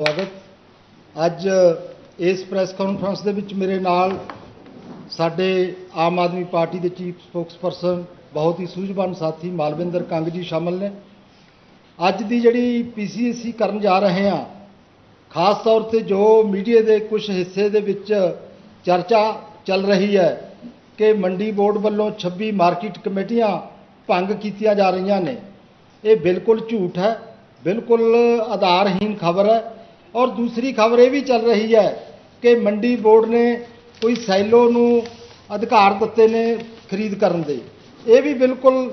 ਸਵਾਗਤ। ਅੱਜ ਇਸ ਪ੍ਰੈਸ ਕਾਨਫਰੰਸ ਦੇ ਵਿੱਚ ਮੇਰੇ ਨਾਲ ਸਾਡੇ ਆਮ ਆਦਮੀ ਪਾਰਟੀ ਦੇ ਚੀਫ ਸਪੋਕਸਪਰਸਨ, ਬਹੁਤ ਹੀ ਸੂਝਵਾਨ ਸਾਥੀ ਮਾਲਵਿੰਦਰ ਕੰਗ ਜੀ ਸ਼ਾਮਲ ਨੇ। ਅੱਜ ਦੀ ਜਿਹੜੀ ਪੀਸੀਐਸਸੀ ਕਰਨ ਜਾ ਰਹੇ ਹਾਂ, ਖਾਸ ਤੌਰ ਤੇ ਜੋ ਮੀਡੀਆ ਦੇ ਕੁਝ ਹਿੱਸੇ ਦੇ ਵਿੱਚ ਚਰਚਾ ਚੱਲ ਰਹੀ ਹੈ ਕਿ ਮੰਡੀ ਬੋਰਡ ਵੱਲੋਂ 26 ਮਾਰਕੀਟ ਕਮੇਟੀਆਂ ਭੰਗ ਕੀਤੀਆਂ ਜਾ ਰਹੀਆਂ ਨੇ। ਇਹ ਬਿਲਕੁਲ ਝੂਠ ਹੈ, ਬਿਲਕੁਲ ਆਧਾਰਹੀਣ ਖਬਰ ਹੈ। ਔਰ ਦੂਸਰੀ ਖਬਰ ਇਹ ਵੀ ਚੱਲ ਰਹੀ ਹੈ ਕਿ ਮੰਡੀ ਬੋਰਡ ਨੇ ਕੋਈ ਸੈਲੋ ਨੂੰ ਅਧਿਕਾਰ ਦਿੱਤੇ ਨੇ ਖਰੀਦ ਕਰਨ ਦੇ। ਇਹ ਵੀ ਬਿਲਕੁਲ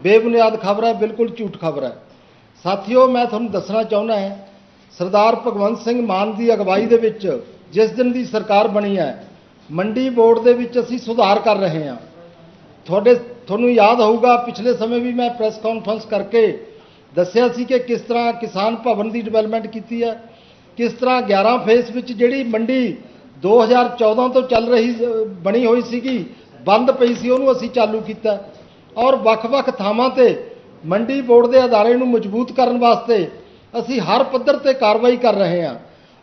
ਬੇਬੁਨਿਆਦ ਖਬਰ ਹੈ, ਬਿਲਕੁਲ ਝੂਠ ਖਬਰ ਹੈ। ਸਾਥੀਓ, ਮੈਂ ਤੁਹਾਨੂੰ ਦੱਸਣਾ ਚਾਹੁੰਦਾ ਹਾਂ, ਸਰਦਾਰ ਭਗਵੰਤ ਸਿੰਘ ਮਾਨ ਦੀ ਅਗਵਾਈ ਦੇ ਵਿੱਚ ਜਿਸ ਦਿਨ ਦੀ ਸਰਕਾਰ ਬਣੀ ਹੈ, ਮੰਡੀ ਬੋਰਡ ਦੇ ਵਿੱਚ ਅਸੀਂ ਸੁਧਾਰ ਕਰ ਰਹੇ ਹਾਂ। ਤੁਹਾਡੇ, ਤੁਹਾਨੂੰ ਯਾਦ ਹੋਊਗਾ, ਪਿਛਲੇ ਸਮੇਂ ਵੀ ਮੈਂ ਪ੍ਰੈਸ ਕਾਨਫਰੰਸ ਕਰਕੇ ਦੱਸਿਆ ਸੀ ਕਿ ਕਿਸ ਤਰ੍ਹਾਂ ਕਿਸਾਨ ਭਵਨ ਦੀ ਡਿਵੈਲਪਮੈਂਟ ਕੀਤੀ ਹੈ ਕਿਸ ਤਰ੍ਹਾਂ 11 ਫੇਸ ਵਿੱਚ ਜਿਹੜੀ ਮੰਡੀ 2014 ਤੋਂ ਚੱਲ ਰਹੀ ਬਣੀ ਹੋਈ ਸੀਗੀ, ਬੰਦ ਪਈ ਸੀ, ਉਹਨੂੰ ਅਸੀਂ ਚਾਲੂ ਕੀਤਾ। ਔਰ ਵੱਖ-ਵੱਖ ਥਾਵਾਂ ਤੇ ਮੰਡੀ ਬੋਰਡ ਦੇ ਅਦਾਰੇ ਨੂੰ ਮਜ਼ਬੂਤ ਕਰਨ ਵਾਸਤੇ ਅਸੀਂ ਹਰ ਪੱਧਰ ਤੇ ਕਾਰਵਾਈ ਕਰ ਰਹੇ ਹਾਂ।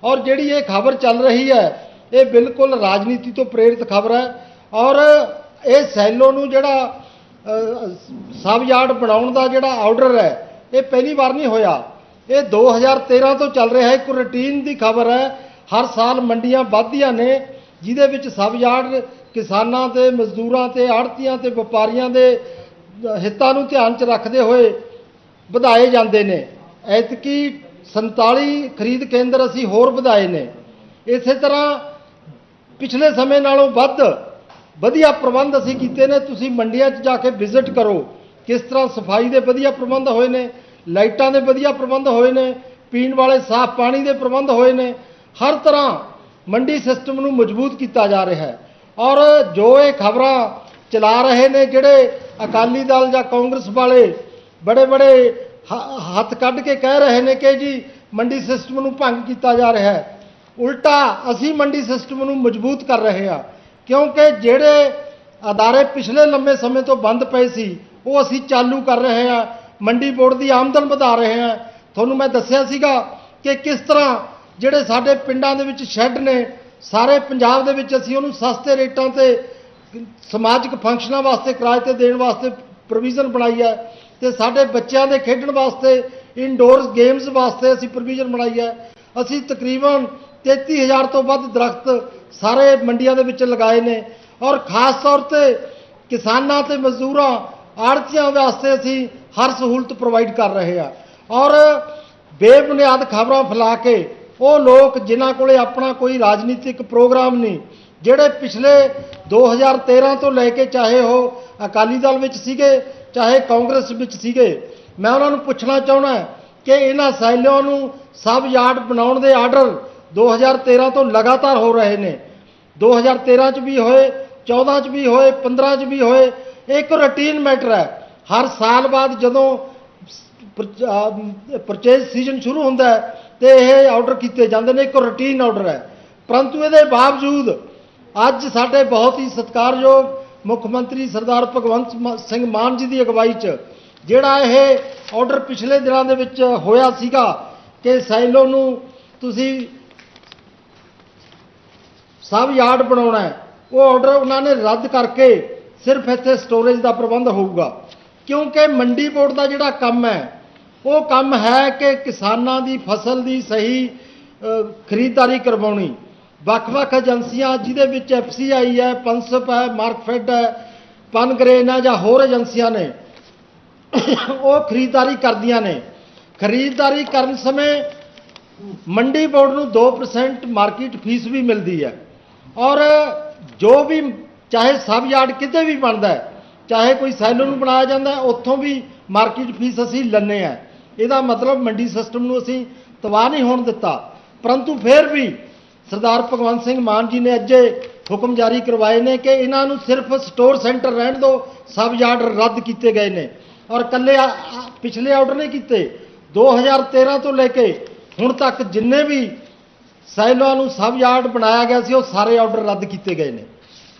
ਔਰ ਜਿਹੜੀ ਇਹ ਖਬਰ ਚੱਲ ਰਹੀ ਹੈ, ਇਹ ਬਿਲਕੁਲ ਰਾਜਨੀਤੀ ਤੋਂ ਪ੍ਰੇਰਿਤ ਖਬਰ ਹੈ। ਔਰ ਇਹ ਸੈਲੋ ਨੂੰ ਜਿਹੜਾ ਸਬ ਯਾਰਡ ਬਣਾਉਣ ਦਾ ਜਿਹੜਾ ਆਰਡਰ ਹੈ, ਇਹ ਪਹਿਲੀ ਵਾਰ ਨਹੀਂ ਹੋਇਆ। ਇਹ 2013 ਤੋਂ ਚੱਲ ਰਿਹਾ ਇੱਕ ਰੁਟੀਨ ਦੀ ਖਬਰ ਹੈ। ਹਰ ਸਾਲ ਮੰਡੀਆਂ ਵੱਧਦੀਆਂ ਨੇ, ਜਿਹਦੇ ਵਿੱਚ ਸਬ ਯਾਰਡ ਕਿਸਾਨਾਂ ਤੇ, ਮਜ਼ਦੂਰਾਂ ਤੇ, ਆੜਤੀਆਂ ਤੇ, ਵਪਾਰੀਆਂ ਦੇ ਹਿੱਤਾਂ ਨੂੰ ਧਿਆਨ 'ਚ ਰੱਖਦੇ ਹੋਏ ਵਧਾਏ ਜਾਂਦੇ ਨੇ। ਐਤਕੀ 47 ਖਰੀਦ ਕੇਂਦਰ ਅਸੀਂ ਹੋਰ ਵਧਾਏ ਨੇ। ਇਸੇ ਤਰ੍ਹਾਂ ਪਿਛਲੇ ਸਮੇਂ ਨਾਲੋਂ ਵੱਧ ਵਧੀਆ ਪ੍ਰਬੰਧ ਅਸੀਂ ਕੀਤੇ ਨੇ। ਤੁਸੀਂ ਮੰਡੀਆਂ 'ਚ ਜਾ ਕੇ ਵਿਜ਼ਿਟ ਕਰੋ। ਕਿਸ ਤਰ੍ਹਾਂ ਸਫ਼ਾਈ ਦੇ ਵਧੀਆ ਪ੍ਰਬੰਧ ਹੋਏ ਨੇ। ਲਾਈਟਾਂ ਦੇ ਵਧੀਆ ਪ੍ਰਬੰਧ ਹੋਏ ਨੇ, ਪੀਣ ਵਾਲੇ ਸਾਫ਼ ਪਾਣੀ ਦੇ ਪ੍ਰਬੰਧ ਹੋਏ ਨੇ, ਹਰ ਤਰ੍ਹਾਂ ਮੰਡੀ ਸਿਸਟਮ ਨੂੰ ਮਜ਼ਬੂਤ ਕੀਤਾ ਜਾ ਰਿਹਾ ਹੈ। ਔਰ ਜੋ ਇਹ ਖਬਰਾਂ ਚਲਾ ਰਹੇ ਨੇ, ਜਿਹੜੇ ਅਕਾਲੀ ਦਲ ਜਾਂ ਕਾਂਗਰਸ ਵਾਲੇ ਬੜੇ ਬੜੇ ਹ- ਹੱਥ ਕੱਢ ਕੇ ਕਹਿ ਰਹੇ ਨੇ ਕਿ ਜੀ ਮੰਡੀ ਸਿਸਟਮ ਨੂੰ ਭੰਗ ਕੀਤਾ ਜਾ ਰਿਹਾ ਹੈ। ਉਲਟਾ ਅਸੀਂ ਮੰਡੀ ਸਿਸਟਮ ਨੂੰ ਮਜ਼ਬੂਤ ਕਰ ਰਹੇ ਹਾਂ, ਕਿਉਂਕਿ ਜਿਹੜੇ ਅਦਾਰੇ ਪਿਛਲੇ ਲੰਮੇ ਸਮੇਂ ਤੋਂ ਬੰਦ ਪਏ ਸੀ, ਉਹ ਅਸੀਂ ਚਾਲੂ ਕਰ ਰਹੇ ਹਾਂ। ਮੰਡੀ ਬੋਰਡ ਦੀ ਆਮਦਨ ਵਧਾ ਰਹੇ ਹਾਂ। ਤੁਹਾਨੂੰ ਮੈਂ ਦੱਸਿਆ ਸੀਗਾ ਕਿ ਕਿਸ ਤਰ੍ਹਾਂ ਜਿਹੜੇ ਸਾਡੇ ਪਿੰਡਾਂ ਦੇ ਵਿੱਚ ਸ਼ੈੱਡ ਨੇ, ਸਾਰੇ ਪੰਜਾਬ ਦੇ ਵਿੱਚ ਅਸੀਂ ਉਹਨੂੰ ਸਸਤੇ ਰੇਟਾਂ ਤੇ ਸਮਾਜਿਕ ਫੰਕਸ਼ਨਾਂ ਵਾਸਤੇ, ਕਿਰਾਏ ਤੇ ਦੇਣ ਵਾਸਤੇ ਪ੍ਰੋਵੀਜ਼ਨ ਬਣਾਈ ਹੈ ਤੇ ਸਾਡੇ ਬੱਚਿਆਂ ਦੇ ਖੇਡਣ ਵਾਸਤੇ ਇਨਡੋਰ ਗੇਮਸ ਵਾਸਤੇ ਅਸੀਂ ਪ੍ਰੋਵੀਜ਼ਨ ਬਣਾਈ ਹੈ। ਅਸੀਂ ਤਕਰੀਬਨ 33000 ਤੋਂ ਵੱਧ ਦਰਖਤ ਸਾਰੇ ਮੰਡੀਆਂ ਦੇ ਵਿੱਚ ਲਗਾਏ ਨੇ ਔਰ ਖਾਸ ਤੌਰ ਤੇ ਕਿਸਾਨਾਂ ਤੇ ਮਜ਼ਦੂਰਾਂ ਆੜਤੀਆਂ ਵਾਸਤੇ ਅਸੀਂ ਹਰ ਸਹੂਲਤ ਪ੍ਰੋਵਾਈਡ ਕਰ ਰਹੇ ਹਾਂ। ਔਰ ਬੇਬੁਨਿਆਦ ਖਬਰਾਂ ਫੈਲਾ ਕੇ ਉਹ ਲੋਕ ਜਿਨ੍ਹਾਂ ਕੋਲੇ ਆਪਣਾ ਕੋਈ ਰਾਜਨੀਤਿਕ ਪ੍ਰੋਗਰਾਮ ਨਹੀਂ, ਜਿਹੜੇ ਪਿਛਲੇ 2013 ਤੋਂ ਲੈ ਕੇ ਚਾਹੇ ਉਹ ਅਕਾਲੀ ਦਲ ਵਿੱਚ ਸੀਗੇ, ਚਾਹੇ ਕਾਂਗਰਸ ਵਿੱਚ ਸੀਗੇ, ਮੈਂ ਉਹਨਾਂ ਨੂੰ ਪੁੱਛਣਾ ਚਾਹਣਾ ਕਿ ਇਹਨਾਂ ਸੈਲਿਆਂ ਨੂੰ ਸਬ ਯਾਰਡ ਬਣਾਉਣ ਦੇ ਆਰਡਰ 2013 ਤੋਂ ਲਗਾਤਾਰ ਹੋ ਰਹੇ ਨੇ। 2013 ਚ ਵੀ ਹੋਏ 14 ਚ ਵੀ ਹੋਏ 15 ਚ ਵੀ ਹੋਏ ਇਹ ਇੱਕ ਰੂਟੀਨ ਮੈਟਰ ਹੈ। ਹਰ ਸਾਲ ਬਾਅਦ ਜਦੋਂ ਪਰਚੇਸ ਸੀਜ਼ਨ ਸ਼ੁਰੂ ਹੁੰਦਾ ਹੈ ਤੇ ਇਹ ਆਰਡਰ ਕੀਤੇ ਜਾਂਦੇ ਨੇ, ਇੱਕ ਰੂਟੀਨ ਆਰਡਰ ਹੈ। ਪਰੰਤੂ ਇਹਦੇ ਬਾਵਜੂਦ ਅੱਜ ਸਾਡੇ ਬਹੁਤ ਹੀ ਸਤਿਕਾਰਯੋਗ ਮੁੱਖ ਮੰਤਰੀ ਸਰਦਾਰ ਭਗਵੰਤ ਮ- ਸਿੰਘ ਮਾਨ ਜੀ ਦੀ ਅਗਵਾਈ 'ਚ ਜਿਹੜਾ ਇਹ ਆਰਡਰ ਪਿਛਲੇ ਦਿਨਾਂ ਦੇ ਵਿੱਚ ਹੋਇਆ ਸੀਗਾ ਕਿ ਸਾਈਲੋ ਨੂੰ ਤੁਸੀਂ ਸਭ ਯਾਰਡ ਬਣਾਉਣਾ ਉਹ ਆਰਡਰ ਉਹਨਾਂ ਨੇ ਰੱਦ ਕਰਕੇ ਸਿਰਫ ਇੱਥੇ ਸਟੋਰੇਜ ਦਾ ਪ੍ਰਬੰਧ ਹੋਊਗਾ। ਕਿਉਂਕਿ ਮੰਡੀ ਬੋਰਡ ਦਾ ਜਿਹੜਾ ਕੰਮ ਹੈ, ਉਹ ਕੰਮ ਹੈ ਕਿ ਕਿਸਾਨਾਂ ਦੀ ਫਸਲ ਦੀ ਸਹੀ ਖਰੀਦਦਾਰੀ ਕਰਵਾਉਣੀ। ਵੱਖ-ਵੱਖ ਏਜੰਸੀਆਂ, ਜਿਹਦੇ ਵਿੱਚ ਐਫਸੀਆਈ ਹੈ ਪੰਸਪ ਹੈ ਮਾਰਕਫੈਡ ਹੈ ਪਨਗਰੇਨ ਹੈ ਜਾਂ ਹੋਰ ਏਜੰਸੀਆਂ ਨੇ, ਉਹ ਖਰੀਦਦਾਰੀ ਕਰਦੀਆਂ ਨੇ। ਖਰੀਦਦਾਰੀ ਕਰਨ ਸਮੇਂ ਮੰਡੀ ਬੋਰਡ ਨੂੰ 2% ਮਾਰਕੀਟ ਫੀਸ ਵੀ ਮਿਲਦੀ ਹੈ। ਔਰ ਜੋ ਵੀ ਚਾਹੇ ਸਬ ਯਾਰਡ ਕਿਤੇ ਵੀ ਬਣਦਾ ਚਾਹੇ ਕੋਈ ਸੈਲੂਨ ਨੂੰ ਬਣਾਇਆ ਜਾਂਦਾ ਉੱਥੋਂ ਵੀ ਮਾਰਕੀਟ ਫੀਸ ਅਸੀਂ ਲੈਂਦੇ ਆ ਇਹਦਾ ਮਤਲਬ ਮੰਡੀ ਸਿਸਟਮ ਨੂੰ ਅਸੀਂ ਤਬਾਹ ਨਹੀਂ ਹੋਣ ਦਿੱਤਾ। ਪਰੰਤੂ ਫਿਰ ਵੀ ਸਰਦਾਰ ਭਗਵੰਤ ਸਿੰਘ ਮਾਨ ਜੀ ਨੇ ਅੱਜੇ ਹੁਕਮ ਜਾਰੀ ਕਰਵਾਏ ਨੇ ਕਿ ਇਹਨਾਂ ਨੂੰ ਸਿਰਫ ਸਟੋਰ ਸੈਂਟਰ ਰਹਿਣ ਦਿਓ ਸਬ ਯਾਰਡ ਰੱਦ ਕੀਤੇ ਗਏ ਨੇ। ਔਰ ਕੱਲੇ ਪਿਛਲੇ ਆਰਡਰ ਨਹੀਂ ਕੀਤੇ। 2013 ਤੋਂ ਲੈ ਕੇ ਹੁਣ ਤੱਕ ਜਿੰਨੇ ਵੀ ਸਾਈਲਾਂ ਨੂੰ ਸਬ ਯਾਰਡ ਬਣਾਇਆ ਗਿਆ ਸੀ, ਉਹ ਸਾਰੇ ਆਰਡਰ ਰੱਦ ਕੀਤੇ ਗਏ ਨੇ।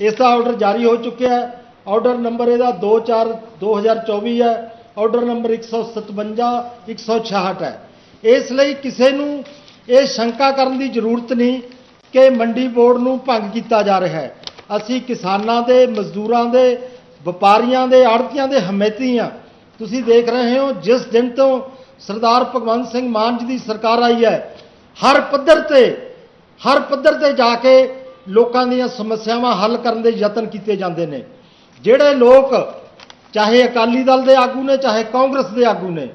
ਇਸ ਦਾ ਆਰਡਰ ਜਾਰੀ ਹੋ ਚੁੱਕਿਆ ਹੈ। ਆਰਡਰ ਨੰਬਰ ਇਹਦਾ 24 2024 ਹੈ। ਆਰਡਰ ਨੰਬਰ 157 166 ਹੈ। ਇਸ ਲਈ ਕਿਸੇ ਨੂੰ ਇਹ ਸ਼ੰਕਾ ਕਰਨ ਦੀ ਜ਼ਰੂਰਤ ਨਹੀਂ ਕਿ ਮੰਡੀ ਬੋਰਡ ਨੂੰ ਭੰਗ ਕੀਤਾ ਜਾ ਰਿਹਾ ਹੈ। ਅਸੀਂ ਕਿਸਾਨਾਂ ਦੇ, ਮਜ਼ਦੂਰਾਂ ਦੇ, ਵਪਾਰੀਆਂ ਦੇ, ਆੜਤੀਆਂ ਦੇ ਹਮੈਤੀ ਹਾਂ। ਤੁਸੀਂ ਦੇਖ ਰਹੇ ਹੋ, ਜਿਸ ਦਿਨ ਤੋਂ ਸਰਦਾਰ ਭਗਵੰਤ ਸਿੰਘ ਮਾਨ ਜੀ ਦੀ ਸਰਕਾਰ ਆਈ ਹੈ, ਹਰ ਪੱਧਰ ਤੇ, ਹਰ ਪੱਧਰ ਤੇ ਜਾ ਕੇ ਲੋਕਾਂ ਦੀਆਂ ਸਮੱਸਿਆਵਾਂ ਹੱਲ ਕਰਨ ਦੇ ਯਤਨ ਕੀਤੇ ਜਾਂਦੇ ਨੇ। ਜਿਹੜੇ ਲੋਕ ਚਾਹੇ ਅਕਾਲੀ ਦਲ ਦੇ ਆਗੂ ਨੇ, ਚਾਹੇ ਕਾਂਗਰਸ ਦੇ ਆਗੂ ਨੇ,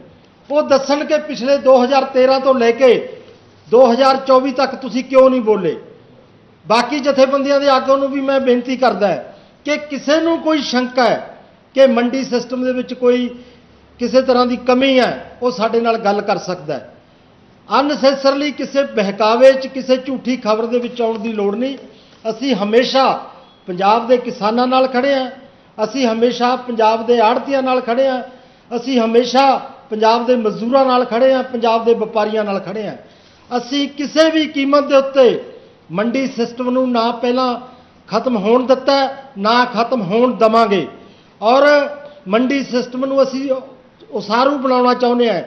ਉਹ ਦੱਸਣ ਕਿ ਪਿਛਲੇ 2013 ਤੋਂ ਲੈ ਕੇ 2024 ਤੱਕ ਤੁਸੀਂ ਕਿਉਂ ਨਹੀਂ ਬੋਲੇ? ਬਾਕੀ ਜਥੇਬੰਦੀਆਂ ਦੇ ਆਗੂਆਂ ਨੂੰ ਵੀ ਮੈਂ ਬੇਨਤੀ ਕਰਦਾ ਕਿ ਕਿਸੇ ਨੂੰ ਕੋਈ ਸ਼ੰਕਾ ਹੈ ਕਿ ਮੰਡੀ ਸਿਸਟਮ ਦੇ ਵਿੱਚ ਕੋਈ ਕਿਸੇ ਤਰ੍ਹਾਂ ਦੀ ਕਮੀ ਹੈ, ਉਹ ਸਾਡੇ ਨਾਲ ਗੱਲ ਕਰ ਸਕਦਾ ਹੈ। ਅਨਸੈਸਰਲੀ ਕਿਸੇ ਬਹਿਕਾਵੇ 'ਚ ਕਿਸੇ ਝੂਠੀ ਖਬਰ ਦੇ ਵਿੱਚ ਆਉਣ ਦੀ ਲੋੜ ਨਹੀਂ। ਅਸੀਂ ਹਮੇਸ਼ਾ ਪੰਜਾਬ ਦੇ ਕਿਸਾਨਾਂ ਨਾਲ ਖੜੇ ਹਾਂ। ਅਸੀਂ ਹਮੇਸ਼ਾ ਪੰਜਾਬ ਦੇ ਆੜਤੀਆਂ ਨਾਲ ਖੜੇ ਹਾਂ। ਅਸੀਂ ਹਮੇਸ਼ਾ ਪੰਜਾਬ ਦੇ ਮਜ਼ਦੂਰਾਂ ਨਾਲ ਖੜੇ ਹਾਂ, ਪੰਜਾਬ ਦੇ ਵਪਾਰੀਆਂ ਨਾਲ ਖੜੇ ਹਾਂ। ਅਸੀਂ ਕਿਸੇ ਵੀ ਕੀਮਤ ਦੇ ਉੱਤੇ ਮੰਡੀ ਸਿਸਟਮ ਨੂੰ ਨਾ ਪਹਿਲਾਂ ਖਤਮ ਹੋਣ ਦਿੱਤਾ ਨਾ ਖਤਮ ਹੋਣ ਦਵਾਂਗੇ। ਔਰ ਮੰਡੀ ਸਿਸਟਮ ਨੂੰ ਅਸੀਂ ਉਸਾਰੂ ਬਣਾਉਣਾ ਚਾਹੁੰਦੇ ਹਾਂ।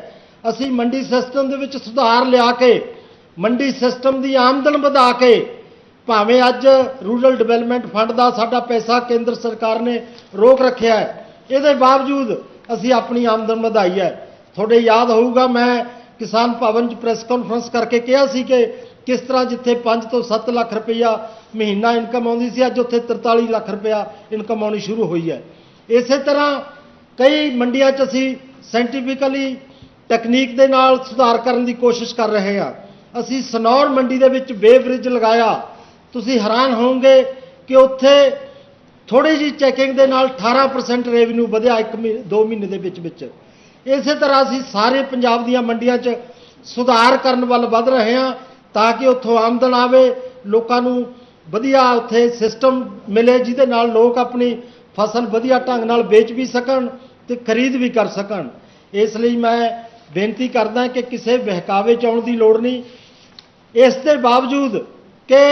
ਅਸੀਂ ਮੰਡੀ ਸਿਸਟਮ ਦੇ ਵਿੱਚ ਸੁਧਾਰ ਲਿਆ ਕੇ, ਮੰਡੀ ਸਿਸਟਮ ਦੀ ਆਮਦਨ ਵਧਾ ਕੇ ਭਾਵੇਂ ਅੱਜ ਰੂਰਲ ਡਿਵੈਲਪਮੈਂਟ ਫੰਡ ਦਾ ਸਾਡਾ ਪੈਸਾ ਕੇਂਦਰ ਸਰਕਾਰ ਨੇ ਰੋਕ ਰੱਖਿਆ ਹੈ, ਇਹਦੇ ਬਾਵਜੂਦ ਅਸੀਂ ਆਪਣੀ ਆਮਦਨ ਵਧਾਈ ਹੈ। ਤੁਹਾਡੇ ਯਾਦ ਹੋਊਗਾ, ਮੈਂ ਕਿਸਾਨ ਭਵਨ 'ਚ ਪ੍ਰੈਸ ਕਾਨਫਰੰਸ ਕਰਕੇ ਕਿਹਾ ਸੀ ਕਿ ਕਿਸ ਤਰ੍ਹਾਂ ਜਿੱਥੇ 5 ਤੋਂ 7 ਲੱਖ ਰੁਪਈਆ ਮਹੀਨਾ ਇਨਕਮ ਆਉਂਦੀ ਸੀ, ਅੱਜ ਉੱਥੇ 43 ਲੱਖ ਰੁਪਇਆ ਇਨਕਮ ਆਉਣੀ ਸ਼ੁਰੂ ਹੋਈ ਹੈ। ਇਸੇ ਤਰ੍ਹਾਂ ਕਈ ਮੰਡੀਆਂ 'ਚ ਅਸੀਂ ਸਾਇੰਟੀਫਿਕਲੀ ਤਕਨੀਕ ਦੇ ਨਾਲ ਸੁਧਾਰ ਕਰਨ ਦੀ ਕੋਸ਼ਿਸ਼ ਕਰ ਰਹੇ ਹਾਂ। ਅਸੀਂ ਸਨੌਰ ਮੰਡੀ ਦੇ ਵਿੱਚ ਵੇ ਬ੍ਰਿਜ ਲਗਾਇਆ। ਤੁਸੀਂ ਹੈਰਾਨ ਹੋਵੋਗੇ ਕਿ ਉੱਥੇ ਥੋੜੀ ਜੀ ਚੈਕਿੰਗ ਦੇ ਨਾਲ 18% ਰੈਵਨਿਊ ਵਧਿਆ ਇੱਕ ਮਹੀਨੇ, ਦੋ ਮਹੀਨੇ ਦੇ ਵਿੱਚ ਵਿੱਚ। ਇਸੇ ਤਰ੍ਹਾਂ ਅਸੀਂ ਸਾਰੇ ਪੰਜਾਬ ਦੀਆਂ ਮੰਡੀਆਂ 'ਚ ਸੁਧਾਰ ਕਰਨ ਵੱਲ ਵੱਧ ਰਹੇ ਹਾਂ ਤਾਂ ਕਿ ਉੱਥੋਂ ਆਮਦਨ ਆਵੇ, ਲੋਕਾਂ ਨੂੰ ਵਧੀਆ ਉੱਥੇ ਸਿਸਟਮ ਮਿਲੇ ਜਿਹਦੇ ਨਾਲ ਲੋਕ ਆਪਣੀ ਫਸਲ ਵਧੀਆ ਢੰਗ ਨਾਲ ਵੇਚ ਵੀ ਸਕਣ ਤੇ ਖਰੀਦ ਵੀ ਕਰ ਸਕਣ। ਇਸ ਲਈ ਮੈਂ ਬੇਨਤੀ ਕਰਦਾ ਕਿ ਕਿਸੇ ਬਹਿਕਾਵੇ 'ਚ ਆਉਣ ਦੀ ਲੋੜ ਨਹੀਂ। ਇਸ ਦੇ ਬਾਵਜੂਦ ਕਿ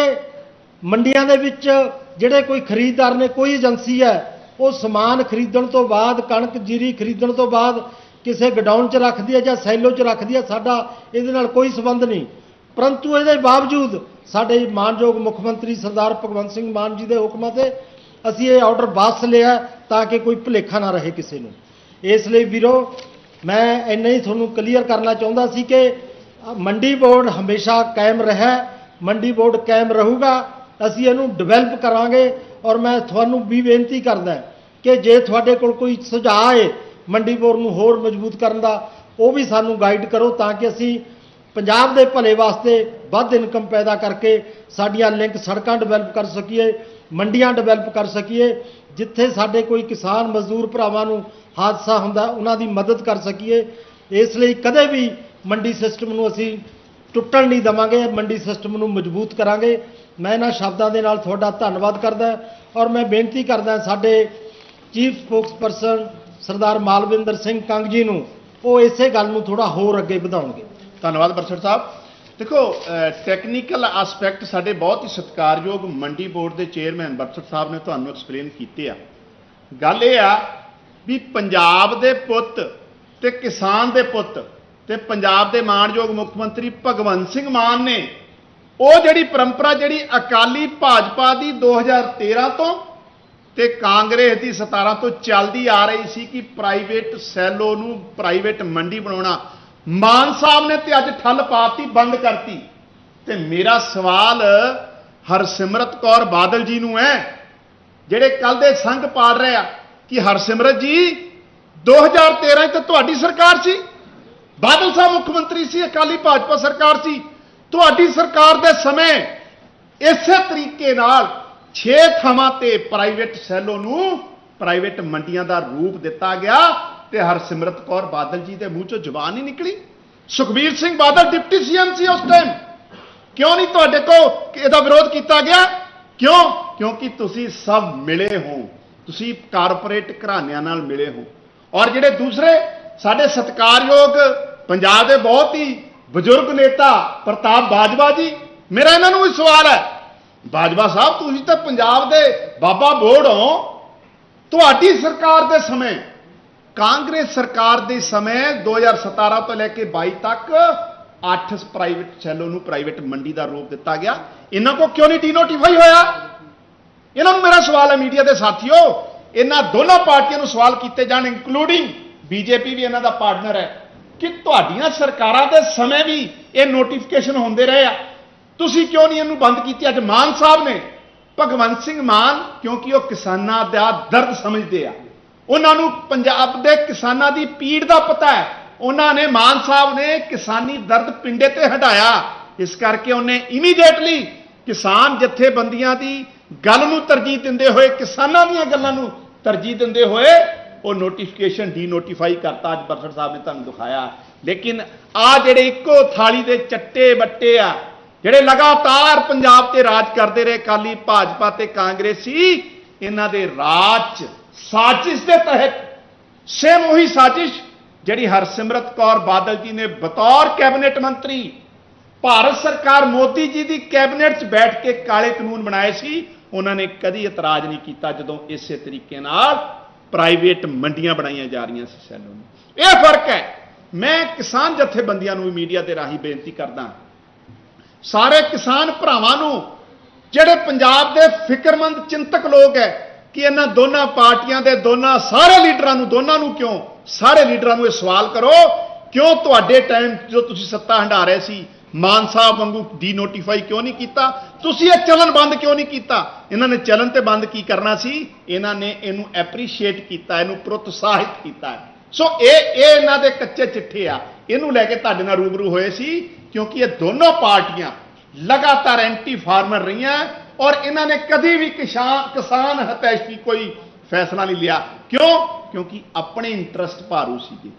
ਮੰਡੀਆਂ ਦੇ ਵਿੱਚ ਜਿਹੜੇ ਕੋਈ ਖਰੀਦਦਾਰ ਨੇ, ਕੋਈ ਏਜੰਸੀ ਹੈ, ਉਹ ਸਮਾਨ ਖਰੀਦਣ ਤੋਂ ਬਾਅਦ, ਕਣਕ, ਜੀਰੀ ਖਰੀਦਣ ਤੋਂ ਬਾਅਦ ਕਿਸੇ ਗਡਾਊਨ 'ਚ ਰੱਖਦੀ ਹੈ ਜਾਂ ਸੈਲੋ 'ਚ ਰੱਖਦੀ ਹੈ, ਸਾਡਾ ਇਹਦੇ ਨਾਲ ਕੋਈ ਸਬੰਧ ਨਹੀਂ। ਪਰੰਤੂ ਇਹਦੇ ਬਾਵਜੂਦ ਸਾਡੇ ਮਾਨਯੋਗ ਮੁੱਖ ਮੰਤਰੀ ਸਰਦਾਰ ਭਗਵੰਤ ਸਿੰਘ ਮਾਨ ਜੀ ਦੇ ਹੁਕਮਾਂ ਤੇ ਅਸੀਂ ਇਹ ਆਰਡਰ ਵਾਪਸ ਲਿਆ ਤਾਂ ਕਿ ਕੋਈ ਭੁਲੇਖਾ ਨਾ ਰਹੇ ਕਿਸੇ ਨੂੰ। ਇਸ ਲਈ ਵੀਰੋ, ਮੈਂ ਇੰਨਾ ਹੀ ਤੁਹਾਨੂੰ ਕਲੀਅਰ ਕਰਨਾ ਚਾਹੁੰਦਾ ਸੀ ਕਿ ਮੰਡੀ ਬੋਰਡ ਹਮੇਸ਼ਾ ਕਾਇਮ ਰਿਹਾ, ਮੰਡੀ ਬੋਰਡ ਕਾਇਮ ਰਹੂਗਾ। ਅਸੀਂ ਇਹਨੂੰ ਡਿਵੈਲਪ ਕਰਾਂਗੇ ਔਰ ਮੈਂ ਤੁਹਾਨੂੰ ਵੀ ਬੇਨਤੀ ਕਰਦਾ ਕਿ ਜੇ ਤੁਹਾਡੇ ਕੋਲ ਕੋਈ ਸੁਝਾਅ ਹੈ ਮੰਡੀ ਬੋਰਡ ਨੂੰ ਹੋਰ ਮਜ਼ਬੂਤ ਕਰਨ ਦਾ, ਉਹ ਵੀ ਸਾਨੂੰ ਗਾਈਡ ਕਰੋ ਤਾਂ ਕਿ ਅਸੀਂ ਪੰਜਾਬ ਦੇ ਭਲੇ ਵਾਸਤੇ ਵੱਧ ਇਨਕਮ ਪੈਦਾ ਕਰਕੇ ਸਾਡੀਆਂ ਲਿੰਕ ਸੜਕਾਂ ਡਿਵੈਲਪ ਕਰ ਸਕੀਏ, ਮੰਡੀਆਂ ਡਿਵੈਲਪ ਕਰ ਸਕੀਏ, ਜਿੱਥੇ ਸਾਡੇ ਕੋਈ ਕਿਸਾਨ ਮਜ਼ਦੂਰ ਭਰਾਵਾਂ ਨੂੰ ਹਾਦਸਾ ਹੁੰਦਾ, ਉਹਨਾਂ ਦੀ ਮਦਦ ਕਰ ਸਕੀਏ। ਇਸ ਲਈ ਕਦੇ ਵੀ ਮੰਡੀ ਸਿਸਟਮ ਨੂੰ ਅਸੀਂ ਟੁੱਟਣ ਨਹੀਂ ਦਵਾਂਗੇ, ਮੰਡੀ ਸਿਸਟਮ ਨੂੰ ਮਜ਼ਬੂਤ ਕਰਾਂਗੇ। ਮੈਂ ਇਹਨਾਂ ਸ਼ਬਦਾਂ ਦੇ ਨਾਲ ਤੁਹਾਡਾ ਧੰਨਵਾਦ ਕਰਦਾ ਔਰ ਮੈਂ ਬੇਨਤੀ ਕਰਦਾ ਸਾਡੇ ਚੀਫ ਸਪੋਕਸਪਰਸਨ ਸਰਦਾਰ ਮਾਲਵਿੰਦਰ ਸਿੰਘ ਕੰਗ ਜੀ ਨੂੰ, ਉਹ ਇਸੇ ਗੱਲ ਨੂੰ ਥੋੜਾ ਹੋਰ ਅੱਗੇ ਵਧਾਉਣਗੇ। ਧੰਨਵਾਦ ਬਰਸੜ ਸਾਹਿਬ। ਦੇਖੋ ਟੈਕਨੀਕਲ ਐਸਪੈਕਟ ਸਾਡੇ ਬਹੁਤ ਹੀ ਸਤਿਕਾਰਯੋਗ ਮੰਡੀ ਬੋਰਡ ਦੇ ਚੇਅਰਮੈਨ ਬਰਸੜ ਸਾਹਿਬ ਨੇ ਤੁਹਾਨੂੰ ਐਕਸਪਲੇਨ ਕੀਤੇ ਆ। ਗੱਲ ਇਹ ਆ ਵੀ ਪੰਜਾਬ ਦੇ ਪੁੱਤ ਤੇ ਕਿਸਾਨ ਦੇ ਪੁੱਤ ਤੇ ਪੰਜਾਬ ਦੇ ਮਾਣਯੋਗ ਮੁੱਖ ਮੰਤਰੀ ਭਗਵੰਤ ਸਿੰਘ ਮਾਨ ਨੇ ਉਹ ਜਿਹੜੀ ਪਰੰਪਰਾ ਜਿਹੜੀ ਅਕਾਲੀ ਭਾਜਪਾ ਦੀ 2013 ਤੋਂ ਤੇ ਕਾਂਗਰਸ ਦੀ 17 ਤੋਂ ਚੱਲਦੀ ਆ ਰਹੀ ਸੀ ਕਿ ਪ੍ਰਾਈਵੇਟ ਸੈਲੋ ਨੂੰ ਪ੍ਰਾਈਵੇਟ ਮੰਡੀ ਬਣਾਉਣਾ। ਮਾਨ ਸਾਹਿਬ ਨੇ ਤੇ ਅੱਜ ਠੱਲ ਪਾਤੀ, ਬੰਦ ਕਰਤੀ। ਤੇ ਮੇਰਾ ਸਵਾਲ ਹਰਸਿਮਰਤ ਕੌਰ ਬਾਦਲ ਜੀ ਨੂੰ ਹੈ, ਜਿਹੜੇ ਕੱਲ ਦੇ ਸੰਘ ਪਾੜ ਰਹੇ ਆ, ਕਿ ਹਰਸਿਮਰਤ ਜੀ 2013 ਚ ਤੁਹਾਡੀ ਸਰਕਾਰ ਸੀ। ਬਾਦਲ ਸਾਹਿਬ ਮੁੱਖ ਮੰਤਰੀ ਸੀ, ਅਕਾਲੀ ਭਾਜਪਾ ਸਰਕਾਰ ਸੀ। ਤੁਹਾਡੀ ਸਰਕਾਰ ਦੇ ਸਮੇਂ ਇਸੇ ਤਰੀਕੇ ਨਾਲ 6 ਥਾਵਾਂ ਤੇ ਪ੍ਰਾਈਵੇਟ ਸੈਲੋ ਨੂੰ ਪ੍ਰਾਈਵੇਟ ਮੰਡੀਆਂ ਦਾ ਰੂਪ ਦਿੱਤਾ ਗਿਆ ਤੇ ਹਰਸਿਮਰਤ ਕੌਰ ਬਾਦਲ ਜੀ ਦੇ ਮੂੰਹ ਚੋਂ ਜ਼ੁਬਾਨ ਹੀ ਨਿਕਲੀ। ਸੁਖਬੀਰ ਸਿੰਘ ਬਾਦਲ ਡਿਪਟੀ ਸੀਐਮ ਸੀ ਉਸ ਟਾਈਮ ਕਿਉਂ ਨਹੀਂ ਤੁਹਾਡੇ ਕੋ ਇਹਦਾ ਵਿਰੋਧ ਕੀਤਾ ਗਿਆ? ਕਿਉਂ? ਕਿਉਂਕਿ ਤੁਸੀਂ ਸਭ ਮਿਲੇ ਹੋ। ਤੁਸੀਂ ਕਾਰਪੋਰੇਟ ਘਰਾਣਿਆਂ ਨਾਲ ਮਿਲੇ ਹੋ। ਔਰ ਜਿਹੜੇ ਦੂਸਰੇ ਸਾਡੇ ਸਤਿਕਾਰਯੋਗ ਪੰਜਾਬ ਦੇ ਬਹੁਤ ਹੀ ਬਜ਼ੁਰਗ ਨੇਤਾ ਪ੍ਰਤਾਪ ਬਾਜਵਾ ਜੀ, ਮੇਰਾ ਇਹਨਾਂ ਨੂੰ ਵੀ ਸਵਾਲ ਹੈ। ਬਾਜਵਾ ਸਾਹਿਬ, ਤੁਸੀਂ ਤਾਂ ਪੰਜਾਬ ਦੇ ਬਾਬਾ ਬੋੜ ਹੋ। ਤੁਹਾਡੀ ਸਰਕਾਰ ਦੇ ਸਮੇਂ, ਕਾਂਗਰਸ ਸਰਕਾਰ ਦੇ ਸਮੇਂ 2017 ਤੋਂ ਲੈ ਕੇ 22 ਤੱਕ 8 ਪ੍ਰਾਈਵੇਟ ਸੈਲੋ ਨੂੰ ਪ੍ਰਾਈਵੇਟ ਮੰਡੀ ਦਾ ਰੂਪ ਦਿੱਤਾ ਗਿਆ। ਇਹਨਾਂ ਕੋ ਕਿਉਂ ਨਹੀਂ ਡੀਨੋਟੀਫਾਈ ਹੋਇਆ? ਇਹਨਾਂ ਨੂੰ ਮੇਰਾ ਸਵਾਲ ਹੈ ਮੀਡੀਆ ਦੇ ਸਾਥੀਓ। ਇਹਨਾਂ ਦੋਨਾਂ ਪਾਰਟੀਆਂ ਨੂੰ ਸਵਾਲ ਕੀਤੇ ਜਾਣ ਇਨਕਲੂਡਿੰਗ ਬੀਜੇਪੀ ਵੀ ਇਹਨਾਂ ਦਾ ਪਾਰਟਨਰ ਹੈ। ਕਿ ਤੁਹਾਡੀਆਂ ਸਰਕਾਰਾਂ ਦੇ ਸਮੇਂ ਵੀ ਇਹ ਨੋਟੀਫਿਕੇਸ਼ਨ ਹੁੰਦੇ ਰਹੇ ਆ। ਤੁਸੀਂ ਕਿਉਂ ਨਹੀਂ ਇਹਨੂੰ ਬੰਦ ਕੀਤੀ? ਅੱਜ ਮਾਨ ਸਾਹਿਬ ਨੇ, ਭਗਵੰਤ ਸਿੰਘ ਮਾਨ, ਕਿਉਂਕਿ ਉਹ ਕਿਸਾਨਾਂ ਦਾ ਦਰਦ ਸਮਝਦੇ ਆ। ਉਹਨਾਂ ਨੂੰ ਪੰਜਾਬ ਦੇ ਕਿਸਾਨਾਂ ਦੀ ਪੀੜ ਦਾ ਪਤਾ ਹੈ। ਉਹਨਾਂ ਨੇ ਮਾਨ ਸਾਹਿਬ ਨੇ ਕਿਸਾਨੀ ਦਰਦ ਪਿੰਡੇ ਤੇ ਹਟਾਇਆ। ਇਸ ਕਰਕੇ ਉਹਨੇ ਇਮੀਡੀਏਟਲੀ ਕਿਸਾਨ ਜਥੇਬੰਦੀਆਂ ਦੀ ਗੱਲ ਨੂੰ ਤਰਜੀਹ ਦਿੰਦੇ ਹੋਏ, ਕਿਸਾਨਾਂ ਦੀਆਂ ਗੱਲਾਂ ਨੂੰ ਤਰਜੀਹ ਦਿੰਦੇ ਹੋਏ ਉਹ ਨੋਟੀਫਿਕੇਸ਼ਨ ਡੀ ਨੋਟੀਫਾਈ ਕਰਤਾ, ਅੱਜ ਬਰਸੜ ਸਾਹਿਬ ਨੇ ਤੁਹਾਨੂੰ ਦਿਖਾਇਆ। ਲੇਕਿਨ ਆ ਜਿਹੜੇ ਇੱਕੋ ਥਾਲੀ ਦੇ ਚੱਟੇ ਬੱਟੇ ਆ, ਜਿਹੜੇ ਲਗਾਤਾਰ ਪੰਜਾਬ ਤੇ ਰਾਜ ਕਰਦੇ ਰਹੇ ਕਾਲੀ ਭਾਜਪਾ ਤੇ ਕਾਂਗਰਸੀ, ਇਹਨਾਂ ਦੇ ਰਾਜ 'ਚ ਸਾਜ਼ਿਸ਼ ਦੇ ਤਹਿਤ ਸੇਮ ਉਹੀ ਸਾਜ਼ਿਸ਼ ਜਿਹੜੀ ਹਰਸਿਮਰਤ ਕੌਰ ਬਾਦਲ ਜੀ ਨੇ ਬਤੌਰ ਕੈਬਨਿਟ ਮੰਤਰੀ, ਭਾਰਤ ਸਰਕਾਰ ਮੋਦੀ ਜੀ ਦੀ ਕੈਬਨਿਟ 'ਚ ਬੈਠ ਕੇ ਕਾਲੇ ਕਾਨੂੰਨ ਬਣਾਏ ਸੀ, ਉਹਨਾਂ ਨੇ ਕਦੀ ਇਤਰਾਜ਼ ਨਹੀਂ ਕੀਤਾ ਜਦੋਂ ਇਸੇ ਤਰੀਕੇ ਨਾਲ ਪ੍ਰਾਈਵੇਟ ਮੰਡੀਆਂ ਬਣਾਈਆਂ ਜਾ ਰਹੀਆਂ ਸੀ ਸੈਲੋ ਇਹ ਫ਼ਰਕ ਹੈ। ਮੈਂ ਕਿਸਾਨ ਜਥੇਬੰਦੀਆਂ ਨੂੰ ਵੀ ਮੀਡੀਆ ਦੇ ਰਾਹੀਂ ਬੇਨਤੀ ਕਰਦਾ ਸਾਰੇ ਕਿਸਾਨ ਭਰਾਵਾਂ ਨੂੰ, ਜਿਹੜੇ ਪੰਜਾਬ ਦੇ ਫਿਕਰਮੰਦ ਚਿੰਤਕ ਲੋਕ ਹੈ ਕਿ ਇਹਨਾਂ ਦੋਨਾਂ ਪਾਰਟੀਆਂ ਦੇ ਦੋਨਾਂ ਸਾਰੇ ਲੀਡਰਾਂ ਨੂੰ, ਦੋਨਾਂ ਨੂੰ ਕਿਉਂ? ਸਾਰੇ ਲੀਡਰਾਂ ਨੂੰ ਇਹ ਸਵਾਲ ਕਰੋ, ਕਿਉਂ ਤੁਹਾਡੇ ਟਾਈਮ ਜੋ ਤੁਸੀਂ ਸੱਤਾ ਹੰਢਾ ਰਹੇ ਸੀ ਮਾਨ ਸਾਹਿਬ ਵਾਂਗੂ ਡੀਨੋਟੀਫਾਈ ਕਿਉਂ ਨਹੀਂ ਕੀਤਾ? ਤੁਸੀਂ ਇਹ ਚਲਨ ਬੰਦ ਕਿਉਂ ਨਹੀਂ ਕੀਤਾ? ਇਹਨਾਂ ਨੇ ਚਲਨ ਤੇ ਬੰਦ ਕੀ ਕਰਨਾ ਸੀ? ਇਹਨਾਂ ਨੇ ਇਹਨੂੰ ਐਪਰੀਸ਼ੀਏਟ ਕੀਤਾ, ਇਹਨੂੰ ਪ੍ਰੋਤਸਾਹਿਤ ਕੀਤਾ। ਸੋ ਇਹ ਇਹ ਇਹਨਾਂ ਦੇ ਕੱਚੇ ਚਿੱਠੇ ਆ। ਇਹਨੂੰ ਲੈ ਕੇ ਤੁਹਾਡੇ ਨਾਲ ਰੂਬਰੂ ਹੋਏ ਸੀ, ਕਿਉਂਕਿ ਇਹ ਦੋਨੋਂ ਪਾਰਟੀਆਂ ਲਗਾਤਾਰ ਐਂਟੀ ਫਾਰਮਰ ਰਹੀਆਂ ਔਰ ਇਹਨਾਂ ਨੇ ਕਦੀ ਵੀ ਕਿਸਾਨ ਕਿਸਾਨ ਹਤੈਸ਼ੀ ਕੋਈ ਫੈਸਲਾ ਨਹੀਂ ਲਿਆ। ਕਿਉਂ? ਕਿਉਂਕਿ ਆਪਣੇ ਇੰਟਰਸਟ ਭਾਰੂ ਸੀਗੇ।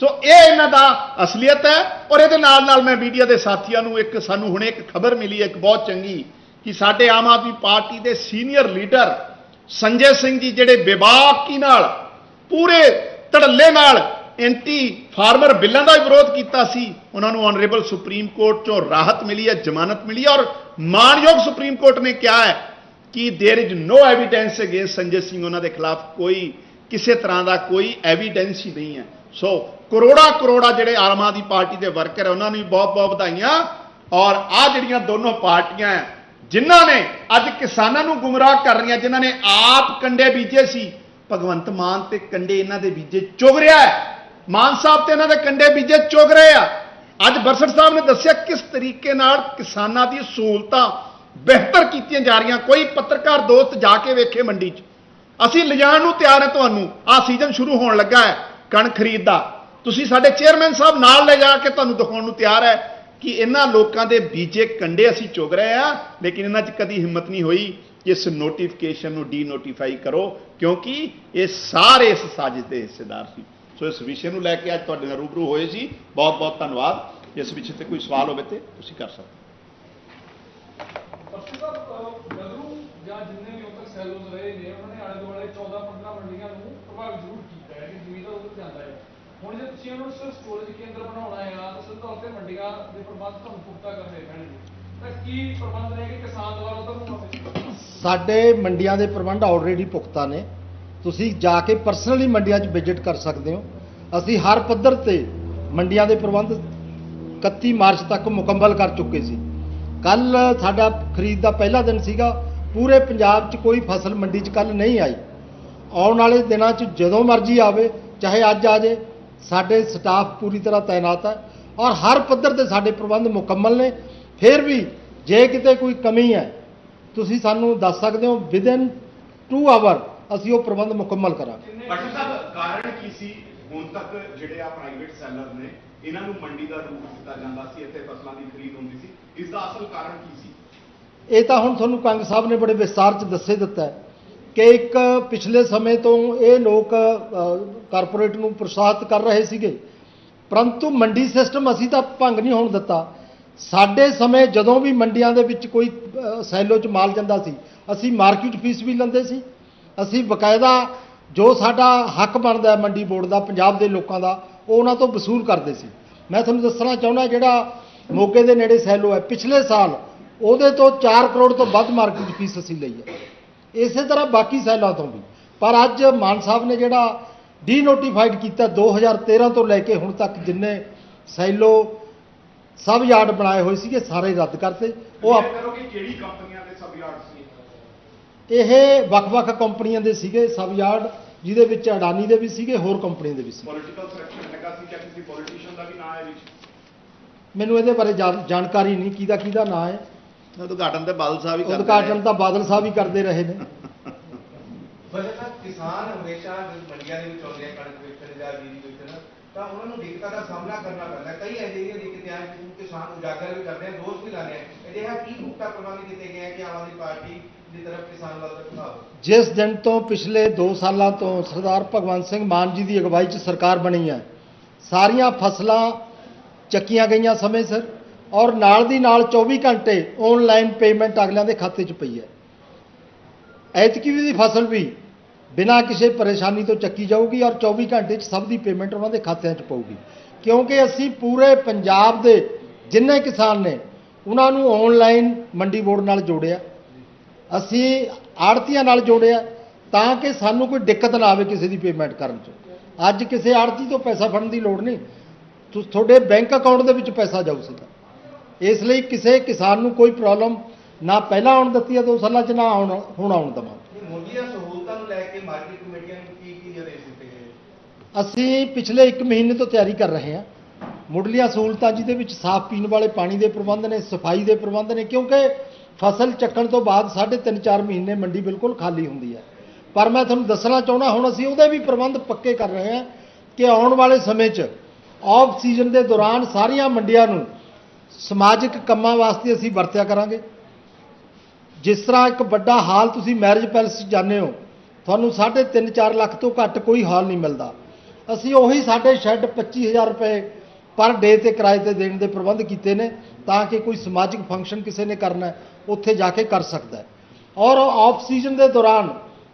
ਸੋ ਇਹ ਇਹਨਾਂ ਦਾ ਅਸਲੀਅਤ ਹੈ ਔਰ ਇਹਦੇ ਨਾਲ ਨਾਲ ਮੈਂ ਮੀਡੀਆ ਦੇ ਸਾਥੀਆਂ ਨੂੰ ਇੱਕ ਸਾਨੂੰ ਹੁਣੇ ਇੱਕ ਖਬਰ ਮਿਲੀ ਹੈ ਇੱਕ ਬਹੁਤ ਚੰਗੀ ਕਿ ਸਾਡੇ ਆਮ ਆਦਮੀ ਪਾਰਟੀ ਦੇ ਸੀਨੀਅਰ ਲੀਡਰ ਸੰਜੇ ਸਿੰਘ ਜੀ ਜਿਹੜੇ ਬੇਬਾਕੀ ਨਾਲ ਪੂਰੇ ਧੜੱਲੇ ਨਾਲ ਐਂਟੀ ਫਾਰਮਰ ਬਿੱਲਾਂ ਦਾ ਵੀ ਵਿਰੋਧ ਕੀਤਾ ਸੀ ਉਹਨਾਂ ਨੂੰ ਆਨਰੇਬਲ ਸੁਪਰੀਮ ਕੋਰਟ ਚੋਂ ਰਾਹਤ ਮਿਲੀ ਹੈ ਜ਼ਮਾਨਤ ਮਿਲੀ ਹੈ ਔਰ ਮਾਨਯੋਗ ਸੁਪਰੀਮ ਕੋਰਟ ਨੇ ਕਿਹਾ ਹੈ ਕਿ there is no evidence against Sanjay Singh ਉਹਨਾਂ ਦੇ ਖਿਲਾਫ ਕੋਈ ਕਿਸੇ ਤਰ੍ਹਾਂ ਦਾ ਕੋਈ ਐਵੀਡੈਂਸ ਹੀ ਨਹੀਂ ਹੈ ਸੋ ਕਰੋੜਾ ਕਰੋੜਾ ਜਿਹੜੇ ਆਮ ਆਦਮੀ ਪਾਰਟੀ ਦੇ ਵਰਕਰ ਹੈ ਉਹਨਾਂ ਨੂੰ ਵੀ ਬਹੁਤ ਬਹੁਤ ਵਧਾਈਆਂ। ਔਰ ਆ ਜਿਹੜੀਆਂ ਦੋਨੋਂ ਪਾਰਟੀਆਂ ਹੈ ਜਿਨ੍ਹਾਂ ਨੇ ਅੱਜ ਕਿਸਾਨਾਂ ਨੂੰ ਗੁੰਮਰਾਹ ਕਰ ਰਹੀਆਂ, ਜਿਨ੍ਹਾਂ ਨੇ ਆਪ ਕੰਡੇ ਬੀਜੇ ਸੀ, ਭਗਵੰਤ ਮਾਨ ਤੇ ਕੰਡੇ ਇਹਨਾਂ ਦੇ ਬੀਜੇ ਚੁਗ ਰਿਹਾ ਹੈ। ਮਾਨ ਸਾਹਿਬ ਤੇ ਇਹਨਾਂ ਦੇ ਕੰਡੇ ਬੀਜੇ ਚੁਗ ਰਹੇ ਆ। ਅੱਜ ਬਰਸਟ ਸਾਹਿਬ ਨੇ ਦੱਸਿਆ ਕਿਸ ਤਰੀਕੇ ਨਾਲ ਕਿਸਾਨਾਂ ਦੀ ਸਹੂਲਤਾਂ ਬਿਹਤਰ ਕੀਤੀਆਂ ਜਾ ਰਹੀਆਂ। ਕੋਈ ਪੱਤਰਕਾਰ ਦੋਸਤ ਜਾ ਕੇ ਵੇਖੇ ਮੰਡੀ 'ਚ। ਅਸੀਂ ਲਿਜਾਣ ਨੂੰ ਤਿਆਰ ਹੈ ਤੁਹਾਨੂੰ। ਆਹ ਸੀਜ਼ਨ ਸ਼ੁਰੂ ਹੋਣ ਲੱਗਾ ਹੈ ਕਣਕ ਖਰੀਦ ਦਾ। ਤੁਸੀਂ ਸਾਡੇ ਚੇਅਰਮੈਨ ਸਾਹਿਬ ਨਾਲ ਲੈ ਜਾ ਕੇ ਤੁਹਾਨੂੰ ਦਿਖਾਉਣ ਨੂੰ ਤਿਆਰ ਹੈ ਕਿ ਇਹਨਾਂ ਲੋਕਾਂ ਦੇ ਬੀਜੇ ਕੰਡੇ ਅਸੀਂ ਚੁਗ ਰਹੇ ਆ, ਲੇਕਿਨ ਇਹਨਾਂ 'ਚ ਕਦੀ ਹਿੰਮਤ ਨਹੀਂ ਹੋਈ ਕਿ ਇਸ ਨੋਟੀਫਿਕੇਸ਼ਨ ਨੂੰ ਡੀਨੋਟੀਫਾਈ ਕਰੋ, ਕਿਉਂਕਿ ਇਹ ਸਾਰੇ ਇਸ ਸਾਜ਼ਿਸ਼ ਦੇ ਹਿੱਸੇਦਾਰ ਸੀ। ਸੋ ਇਸ ਵਿਸ਼ੇ ਨੂੰ ਲੈ ਕੇ ਅੱਜ ਤੁਹਾਡੇ ਨਾਲ ਰੂਬਰੂ ਹੋਏ ਸੀ। ਬਹੁਤ ਬਹੁਤ ਧੰਨਵਾਦ। ਇਸ ਵਿਸ਼ੇ ਤੇ ਕੋਈ ਸਵਾਲ ਹੋਵੇ ਤੇ ਤੁਸੀਂ ਕਰ ਸਕਦੇ ਹੋ। ਜਾਂ ਜਿੰਨੇ ਵੀ ਉਤਕ ਸੈਲੋਜ਼ ਰਹੇ ਨੇ, ਉਹਨਾਂ ਨੇ ਆਲੇ ਦੁਆਲੇ 14 15 ਮੰਡੀਆਂ ਨੂੰ ਪ੍ਰਭਾਵਿਤ ਜ਼ਰੂਰ ਕੀਤਾ ਹੈ ਕਿ ਜ਼ਮੀਨਦਾਰ ਉਧਰ ਜਾਂਦਾ ਹੈ ਹੁਣ ਜੇ ਤੁਸੀਂ ਸਟੋਰੇਜ ਕੇਂਦਰ ਬਣਾਉਣਾ ਹੈ, ਤਾਂ ਸਿੱਧੇ ਤੌਰ ਮੰਡੀਆਂ ਦੇ ਪ੍ਰਬੰਧ ਤੁਹਾਨੂੰ ਪੁਖਤਾ ਕਰਨੇ ਪੈਣਗੇ। ਤਾਂ ਕੀ ਪ੍ਰਬੰਧ ਰਹੇਗੇ ਕਿਸਾਨ ਦੁਆਰਾ ਉਧਰ ਸਾਡੇ ਮੰਡੀਆਂ ਦੇ ਪ੍ਰਬੰਧ ਆਲਰੇਡੀ ਪੁਖਤਾ ਨੇ। ਤੁਸੀਂ ਜਾ ਕੇ ਪਰਸਨਲੀ ਮੰਡੀਆਂ 'ਚ ਵਿਜ਼ਿਟ ਕਰ ਸਕਦੇ ਹੋ। ਅਸੀਂ ਹਰ ਪੱਧਰ ਤੇ ਮੰਡੀਆਂ ਦੇ ਪ੍ਰਬੰਧ 31 ਮਾਰਚ ਤੱਕ ਮੁਕੰਮਲ ਕਰ ਚੁੱਕੇ ਸੀ। ਕੱਲ ਸਾਡਾ ਖਰੀਦ ਦਾ ਪਹਿਲਾ ਦਿਨ ਸੀਗਾ। ਪੂਰੇ ਪੰਜਾਬ 'ਚ ਕੋਈ ਫਸਲ ਮੰਡੀ 'ਚ ਕੱਲ ਨਹੀਂ ਆਈ। ਆਉਣ ਵਾਲੇ ਦਿਨਾਂ 'ਚ ਜਦੋਂ ਮਰਜ਼ੀ ਆਵੇ, ਚਾਹੇ ਅੱਜ ਆ ਜਾਏ ਸਾਡੇ ਸਟਾਫ ਪੂਰੀ ਤਰ੍ਹਾਂ ਤਾਇਨਾਤ ਹੈ ਔਰ ਹਰ ਪੱਧਰ ਤੇ ਸਾਡੇ ਪ੍ਰਬੰਧ ਮੁਕੰਮਲ ਨੇ। ਫਿਰ ਵੀ ਜੇ ਕਿਤੇ ਕੋਈ ਕਮੀ ਹੈ ਤੁਸੀਂ ਸਾਨੂੰ ਦੱਸ ਸਕਦੇ ਹੋ ਵਿਦਿਨ 2 ਆਵਰ ਅਸੀਂ ਉਹ ਪ੍ਰਬੰਧ ਮੁਕੰਮਲ ਕਰਾਂਗੇ। ਡਾਕਟਰ ਸਾਹਿਬ ਕਾਰਨ ਕੀ ਸੀ? ਹੁਣ ਤੱਕ ਜਿਹੜੇ ਆ ਪ੍ਰਾਈਵੇਟ ਸੈਲਰ ਨੇ ਇਹਨਾਂ ਨੂੰ ਮੰਡੀ ਦਾ ਰੂਪ ਦਿੱਤਾ ਜਾਂਦਾ ਸੀ ਇੱਥੇ ਫਸਲਾਂ ਦੀ ਖਰੀਦ ਹੁੰਦੀ ਸੀ। ਇਸ ਦਾ ਅਸਲ ਕਾਰਨ ਕੀ ਸੀ? ਇਹ ਤਾਂ ਹੁਣ ਤੁਹਾਨੂੰ ਕੰਗ ਸਾਹਿਬ ਨੇ ਬੜੇ ਵਿਸਤਾਰ ਚ ਦੱਸੇ ਦਿੱਤਾ ਹੈ। ਕਿ ਇੱਕ ਪਿਛਲੇ ਸਮੇਂ ਤੋਂ ਇਹ ਲੋਕ ਕਾਰਪੋਰੇਟ ਨੂੰ ਪ੍ਰੋਤਸਾਹਿਤ ਕਰ ਰਹੇ ਸੀਗੇ। ਪਰੰਤੂ ਮੰਡੀ ਸਿਸਟਮ ਅਸੀਂ ਤਾਂ ਭੰਗ ਨਹੀਂ ਹੋਣ ਦਿੱਤਾ। ਸਾਡੇ ਸਮੇਂ ਜਦੋਂ ਵੀ ਮੰਡੀਆਂ ਦੇ ਵਿੱਚ ਕੋਈ ਸੈਲੋ 'ਚ ਮਾਲ ਜਾਂਦਾ ਸੀ, ਅਸੀਂ ਮਾਰਕੀਟ ਫੀਸ ਵੀ ਲੈਂਦੇ ਸੀ। ਅਸੀਂ ਬਕਾਇਦਾ ਜੋ ਸਾਡਾ ਹੱਕ ਬਣਦਾ ਹੈ ਮੰਡੀ ਬੋਰਡ ਦਾ, ਪੰਜਾਬ ਦੇ ਲੋਕਾਂ ਦਾ, ਉਹ ਉਹਨਾਂ ਤੋਂ ਵਸੂਲ ਕਰਦੇ ਸੀ। ਮੈਂ ਤੁਹਾਨੂੰ ਦੱਸਣਾ ਚਾਹੁੰਦਾ ਜਿਹੜਾ ਮੋਗੇ ਦੇ ਨੇੜੇ ਸੈਲੋ ਹੈ, ਪਿਛਲੇ ਸਾਲ ਉਹਦੇ ਤੋਂ 4 ਕਰੋੜ ਤੋਂ ਵੱਧ ਮਾਰਕੀਟ ਫੀਸ ਅਸੀਂ ਲਈ ਹੈ। ਇਸੇ ਤਰ੍ਹਾਂ ਬਾਕੀ ਸੈਲਾਂ ਤੋਂ ਵੀ। ਪਰ ਅੱਜ ਮਾਨ ਸਾਹਿਬ ਨੇ ਜਿਹੜਾ ਡੀ ਨੋਟੀਫਾਈਡ ਕੀਤਾ 2013 ਤੋਂ ਲੈ ਕੇ ਹੁਣ ਤੱਕ ਜਿੰਨੇ ਸੈਲੋ ਸਬ ਯਾਰਡ ਬਣਾਏ ਹੋਏ ਸੀਗੇ ਸਾਰੇ ਰੱਦ ਕਰਤੇ। ਉਹ ਉਹ ਆਪ- ਕਰੋ ਕਿ ਕਿਹੜੀ ਕੰਪਨੀਆਂ ਦੇ ਸਬ ਯਾਰਡ ਸੀ? ਇਹ ਵੱਖ-ਵੱਖ ਕੰਪਨੀਆਂ ਦੇ ਸੀਗੇ ਸਬ ਯਾਰਡ ਜਿਹਦੇ ਵਿੱਚ ਅਡਾਨੀ ਦੇ ਵੀ ਸੀਗੇ ਹੋਰ ਕੰਪਨੀਆਂ ਦੇ ਵੀ ਸੀ ਪੋਲੀਟੀਕਲ ਸਿਲੈਕਸ਼ਨ ਹੈਗਾ ਸੀ ਜਾਂ ਕਿਸੇ ਪੋਲੀਟੀਸ਼ੀਅਨ ਦਾ ਵੀ ਨਾਮ ਹੈ ਵਿੱਚ? ਮੈਨੂੰ ਇਹਦੇ ਬਾਰੇ ਜਾਣ- ਜਾਣਕਾਰੀ ਨਹੀਂ ਕਿਹਦਾ ਕਿਹਦਾ ਨਾਂ ਹੈ। ਉਦਘਾਟਨ ਤੇ ਬਾਦਲ ਸਾਹਿਬ ਹੀ ਕਰਦੇ ਉਦਘਾਟਨ ਤਾਂ ਬਾਦਲ ਸਾਹਿਬ ਹੀ ਕਰਦੇ ਰਹੇ ਨੇ। ਵਜ੍ਹਾ ਤਾਂ ਕਿਸਾਨ ਹਮੇਸ਼ਾ ਜਦੋਂ ਮੰਡੀਆਂ ਦੇ ਵਿੱਚ ਆਉਂਦੇ ਆ ਕਣਕ ਵੇਚਣ ਜਾਂ ਜੀਰੀ ਵੇਚਣ ਤਾਂ ਉਹਨਾਂ ਨੂੰ ਦਿੱਕਤਾਂ ਦਾ ਸਾਹਮਣਾ ਕਰਨਾ ਪੈਂਦਾ। ਹੈ। ਕਈ ਅਜਿਹੀਆਂ ਦਿੱਕਤਾਂ ਹਨ ਜਿਹਨੂੰ ਕਿਸਾਨ ਉਜਾਗਰ ਵੀ ਕਰਦੇ ਆ ਦੋਸ਼ ਵੀ ਲਾਉਂਦੇ ਆ। ਅਜਿਹਾ ਕੀ ਪੁਖਤਾ ਪ੍ਰਬੰਧ ਕੀਤੇ ਗਏ ਆ ਕਿ ਆਮ ਆਦਮੀ ਪਾਰਟੀ ਦੀ ਤਰਫ ਕਿਸਾਨ ਵੱਲ ਦਾ ਝੁਕਾਅ ਜਿਸ ਦਿਨ ਤੋਂ ਪਿਛਲੇ 2 ਸਾਲਾਂ ਤੋਂ ਸਰਦਾਰ ਭਗਵੰਤ ਸਿੰਘ ਮਾਨ ਜੀ ਦੀ ਅਗਵਾਈ 'ਚ ਸਰਕਾਰ ਬਣੀ ਹੈ ਸਾਰੀਆਂ ਫਸਲਾਂ ਚੱਕੀਆਂ ਗਈਆਂ ਸਮੇਂ ਸਿਰ। ਔਰ ਨਾਲ ਦੀ ਨਾਲ 24 ਘੰਟੇ ਆਨਲਾਈਨ ਪੇਮੈਂਟ ਅਗਲਿਆਂ ਦੇ ਖਾਤੇ 'ਚ ਪਈ ਹੈ। ਐਤਕੀ ਵੀ ਦੀ ਫਸਲ ਵੀ ਬਿਨਾਂ ਕਿਸੇ ਪਰੇਸ਼ਾਨੀ ਤੋਂ ਚੱਕੀ ਜਾਊਗੀ ਔਰ 24 ਘੰਟੇ 'ਚ ਸਭ ਦੀ ਪੇਮੈਂਟ ਉਹਨਾਂ ਦੇ ਖਾਤਿਆਂ 'ਚ ਪਊਗੀ। ਕਿਉਂਕਿ ਅਸੀਂ ਪੂਰੇ ਪੰਜਾਬ ਦੇ ਜਿੰਨੇ ਕਿਸਾਨ ਨੇ, ਉਹਨਾਂ ਨੂੰ ਆਨਲਾਈਨ ਮੰਡੀ ਬੋਰਡ ਨਾਲ ਜੋੜਿਆ। ਅਸੀਂ ਆੜਤੀਆਂ ਨਾਲ ਜੋੜਿਆ ਤਾਂ ਕਿ ਸਾਨੂੰ ਕੋਈ ਦਿੱਕਤ ਨਾ ਆਵੇ ਕਿਸੇ ਦੀ ਪੇਮੈਂਟ ਕਰਨ 'ਚ। ਅੱਜ ਕਿਸੇ ਆੜਤੀ ਤੋਂ ਪੈਸਾ ਫੜਨ ਦੀ ਲੋੜ ਨਹੀਂ। ਤੁਹਾਡੇ ਬੈਂਕ ਅਕਾਊਂਟ ਦੇ ਵਿੱਚ ਪੈਸਾ ਜਾਊ ਸਿੱਧਾ ਇਸ ਲਈ ਕਿਸੇ ਕਿਸਾਨ ਨੂੰ ਕੋਈ ਪ੍ਰੋਬਲਮ ਨਾ ਪਹਿਲਾਂ ਆਉਣ ਦਿੱਤੀ ਹੈ ਦੋ ਸਾਲਾਂ 'ਚ ਨਾ ਆਉਣ ਹੁਣ ਆਉਣ ਦੇਵਾਂਗੇ ਇਹ ਮੋਦੀ ਦੀਆਂ ਸਹੂਲਤਾਂ ਨੂੰ ਲੈ ਕੇ ਮਾਰਕੀਟ ਕਮੇਟੀਆਂ ਨੂੰ ਕੀ ਕੀ ਨਿਰਦੇਸ਼ ਦਿੱਤੇ ਗਏ? ਅਸੀਂ ਪਿਛਲੇ 1 ਮਹੀਨੇ ਤੋਂ ਤਿਆਰੀ ਕਰ ਰਹੇ ਹਾਂ। ਮੁੱਢਲੀਆਂ ਸਹੂਲਤਾਂ ਜਿਹਦੇ ਵਿੱਚ ਸਾਫ਼ ਪੀਣ ਵਾਲੇ ਪਾਣੀ ਦੇ ਪ੍ਰਬੰਧ ਨੇ ਸਫ਼ਾਈ ਦੇ ਪ੍ਰਬੰਧ ਨੇ ਕਿਉਂਕਿ ਫਸਲ ਚੱਕਣ ਤੋਂ ਬਾਅਦ ਸਾਢੇ ਤਿੰਨ 4 ਮਹੀਨੇ ਮੰਡੀ ਬਿਲਕੁਲ ਖਾਲੀ ਹੁੰਦੀ ਹੈ। ਪਰ ਮੈਂ ਤੁਹਾਨੂੰ ਦੱਸਣਾ ਚਾਹੁੰਦਾ ਹੁਣ ਅਸੀਂ ਉਹਦੇ ਵੀ ਪ੍ਰਬੰਧ ਪੱਕੇ ਕਰ ਰਹੇ ਹਾਂ ਕਿ ਆਉਣ ਵਾਲੇ ਸਮੇਂ 'ਚ ਆਫ ਸੀਜ਼ਨ ਦੇ ਦੌਰਾਨ ਸਾਰੀਆਂ ਮੰਡੀਆਂ ਨੂੰ ਸਮਾਜਿਕ ਕੰਮਾਂ ਵਾਸਤੇ ਅਸੀਂ ਵਰਤਿਆ ਕਰਾਂਗੇ। ਜਿਸ ਤਰ੍ਹਾਂ ਇੱਕ ਵੱਡਾ ਹਾਲ ਤੁਸੀਂ ਮੈਰਿਜ ਪੈਲਸ 'ਚ ਜਾਂਦੇ ਹੋ, ਤੁਹਾਨੂੰ 3.5 4 ਲੱਖ ਤੋਂ ਘੱਟ ਕੋਈ ਹਾਲ ਨਹੀਂ ਮਿਲਦਾ। ਅਸੀਂ ਉਹੀ ਸਾਡੇ ਸ਼ੈੱਡ 25000 ਰੁਪਏ ਪਰ ਡੇ ਤੇ ਕਿਰਾਏ ਤੇ ਦੇਣ ਦੇ ਪ੍ਰਬੰਧ ਕੀਤੇ ਨੇ, ਤਾਂ ਕਿ ਕੋਈ ਸਮਾਜਿਕ ਫੰਕਸ਼ਨ ਕਿਸੇ ਨੇ ਕਰਨਾ ਉੱਥੇ ਜਾ ਕੇ ਕਰ ਸਕਦਾ ਔਰ ਆਫ ਸੀਜ਼ਨ ਦੇ ਦੌਰਾਨ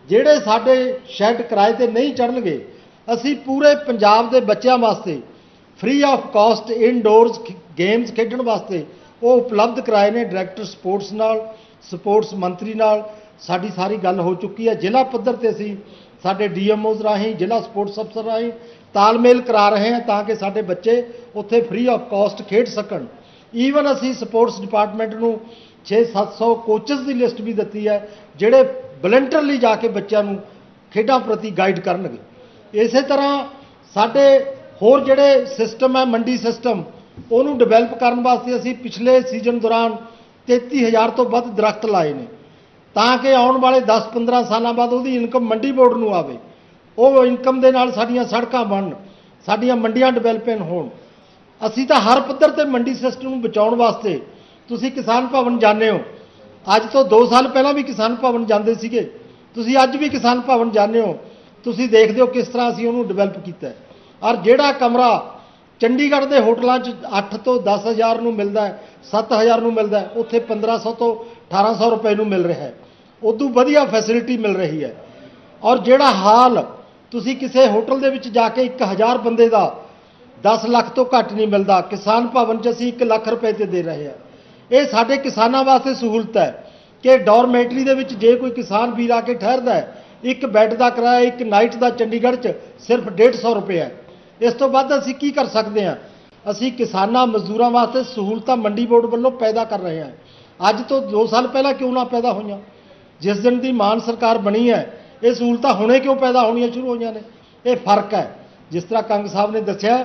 ਜਿਹੜੇ ਸਾਡੇ ਸ਼ੈੱਡ ਕਿਰਾਏ ਤੇ ਨਹੀਂ ਚੜਨਗੇ ਅਸੀਂ ਪੂਰੇ ਪੰਜਾਬ ਦੇ ਬੱਚਿਆਂ ਵਾਸਤੇ free of cost indoors games ਖੇਡਣ ਵਾਸਤੇ ਉਹ ਉਪਲਬਧ ਕਰਾਏ ਨੇ ਡਾਇਰੈਕਟਰ ਸਪੋਰਟਸ ਨਾਲ ਸਪੋਰਟਸ ਮੰਤਰੀ ਨਾਲ। ਸਾਡੀ ਸਾਰੀ ਗੱਲ ਹੋ ਚੁੱਕੀ ਹੈ। ਜ਼ਿਲ੍ਹਾ ਪੱਧਰ ਤੇ ਅਸੀਂ ਸਾਡੇ ਡੀਐਮਓਜ਼ ਰਾਹੀਂ, ਜ਼ਿਲ੍ਹਾ ਸਪੋਰਟਸ ਅਫਸਰ ਰਾਹੀਂ ਤਾਲਮੇਲ ਕਰਾ ਰਹੇ ਹਾਂ ਤਾਂ ਕਿ ਸਾਡੇ ਬੱਚੇ ਉੱਥੇ ਫ੍ਰੀ ਆਫ ਕਾਸਟ ਖੇਡ ਸਕਣ। ਈਵਨ ਅਸੀਂ ਸਪੋਰਟਸ ਡਿਪਾਰਟਮੈਂਟ ਨੂੰ 6-700 ਕੋਚਸ ਦੀ ਲਿਸਟ ਵੀ ਦਿੱਤੀ ਹੈ, ਜਿਹੜੇ ਵਲੰਟਰਲੀ ਜਾ ਕੇ ਬੱਚਿਆਂ ਨੂੰ ਖੇਡਾਂ ਪ੍ਰਤੀ ਗਾਈਡ ਕਰਨਗੇ। ਇਸੇ ਤਰ੍ਹਾਂ ਸਾਡੇ ਹੋਰ ਜਿਹੜੇ ਸਿਸਟਮ ਹੈ, ਮੰਡੀ ਸਿਸਟਮ ਉਹਨੂੰ ਡਿਵੈਲਪ ਕਰਨ ਵਾਸਤੇ ਅਸੀਂ ਪਿਛਲੇ ਸੀਜ਼ਨ ਦੌਰਾਨ 33000 ਤੋਂ ਵੱਧ ਦਰਖਤ ਲਾਏ ਨੇ। ਤਾਂ ਕਿ ਆਉਣ ਵਾਲੇ 10-15 ਸਾਲਾਂ ਬਾਅਦ ਉਹਦੀ ਇਨਕਮ ਮੰਡੀ ਬੋਰਡ ਨੂੰ ਆਵੇ। ਉਹ ਇਨਕਮ ਦੇ ਨਾਲ ਸਾਡੀਆਂ ਸੜਕਾਂ ਬਣਨ, ਸਾਡੀਆਂ ਮੰਡੀਆਂ ਡਿਵੈਲਪਮੈਂਟ ਹੋਣ। ਅਸੀਂ ਤਾਂ ਹਰ ਪੱਧਰ ਤੇ ਮੰਡੀ ਸਿਸਟਮ ਨੂੰ ਬਚਾਉਣ ਵਾਸਤੇ ਤੁਸੀਂ ਕਿਸਾਨ ਭਵਨ ਜਾਂਦੇ ਹੋ। ਅੱਜ ਤੋਂ 2 ਸਾਲ ਪਹਿਲਾਂ ਵੀ ਕਿਸਾਨ ਭਵਨ ਜਾਂਦੇ ਸੀਗੇ। ਤੁਸੀਂ ਅੱਜ ਵੀ ਕਿਸਾਨ ਭਵਨ ਜਾਂਦੇ ਹੋ। ਤੁਸੀਂ ਦੇਖਦੇ ਹੋ ਕਿਸ ਤਰ੍ਹਾਂ ਅਸੀਂ ਉਹਨੂੰ ਡਿਵੈਲਪ ਕੀਤਾ ਹੈ। ਔਰ ਜਿਹੜਾ ਕਮਰਾ ਚੰਡੀਗੜ੍ਹ ਦੇ ਹੋਟਲਾਂ 'ਚ 8 ਤੋਂ 10000 ਨੂੰ ਮਿਲਦਾ ਹੈ 7000 ਨੂੰ ਮਿਲਦਾ ਹੈ, ਉੱਥੇ 1500 ਤੋਂ 1800 ਰੁਪਏ ਨੂੰ ਮਿਲ ਰਿਹਾ ਹੈ। ਉਦੋਂ ਵਧੀਆ ਫੈਸਿਲਿਟੀ ਮਿਲ ਰਹੀ ਹੈ। ਔਰ ਜਿਹੜਾ ਹਾਲ ਤੁਸੀਂ ਕਿਸੇ ਹੋਟਲ ਦੇ ਵਿੱਚ ਜਾ ਕੇ 1000 ਬੰਦੇ ਦਾ 10 ਲੱਖ ਤੋਂ ਘੱਟ ਨਹੀਂ ਮਿਲਦਾ, ਕਿਸਾਨ ਭਵਨ 'ਚ ਅਸੀਂ 1 ਲੱਖ ਰੁਪਏ ਤੇ ਦੇ ਰਹੇ ਹਾਂ। ਇਹ ਸਾਡੇ ਕਿਸਾਨਾਂ ਵਾਸਤੇ ਸਹੂਲਤ ਹੈ ਕਿ ਡੋਰਮੈਟਰੀ ਦੇ ਵਿੱਚ ਜੇ ਕੋਈ ਕਿਸਾਨ ਵੀਰ ਆ ਕੇ ਠਹਿਰਦਾ ਹੈ, ਇੱਕ ਬੈੱਡ ਦਾ ਕਿਰਾਇਆ ਇੱਕ ਨਾਈਟ ਦਾ ਚੰਡੀਗੜ੍ਹ 'ਚ ਸਿਰਫ 150 ਰੁਪਏ ਹੈ। ਇਸ ਤੋਂ ਵੱਧ ਅਸੀਂ ਕੀ ਕਰ ਸਕਦੇ ਹਾਂ? ਅਸੀਂ ਕਿਸਾਨਾਂ, ਮਜ਼ਦੂਰਾਂ ਵਾਸਤੇ ਸਹੂਲਤਾਂ ਮੰਡੀ ਬੋਰਡ ਵੱਲੋਂ ਪੈਦਾ ਕਰ ਰਹੇ ਹਾਂ। ਅੱਜ ਤੋਂ 2 ਸਾਲ ਪਹਿਲਾਂ ਕਿਉਂ ਨਾ ਪੈਦਾ ਹੋਈਆਂ? ਜਿਸ ਦਿਨ ਦੀ ਮਾਨ ਸਰਕਾਰ ਬਣੀ ਹੈ, ਇਹ ਸਹੂਲਤਾਂ ਹੁਣੇ ਕਿਉਂ ਪੈਦਾ ਹੋਣੀਆਂ ਸ਼ੁਰੂ ਹੋਈਆਂ ਨੇ? ਇਹ ਫ਼ਰਕ ਹੈ। ਜਿਸ ਤਰ੍ਹਾਂ ਕੰਗ ਸਾਹਿਬ ਨੇ ਦੱਸਿਆ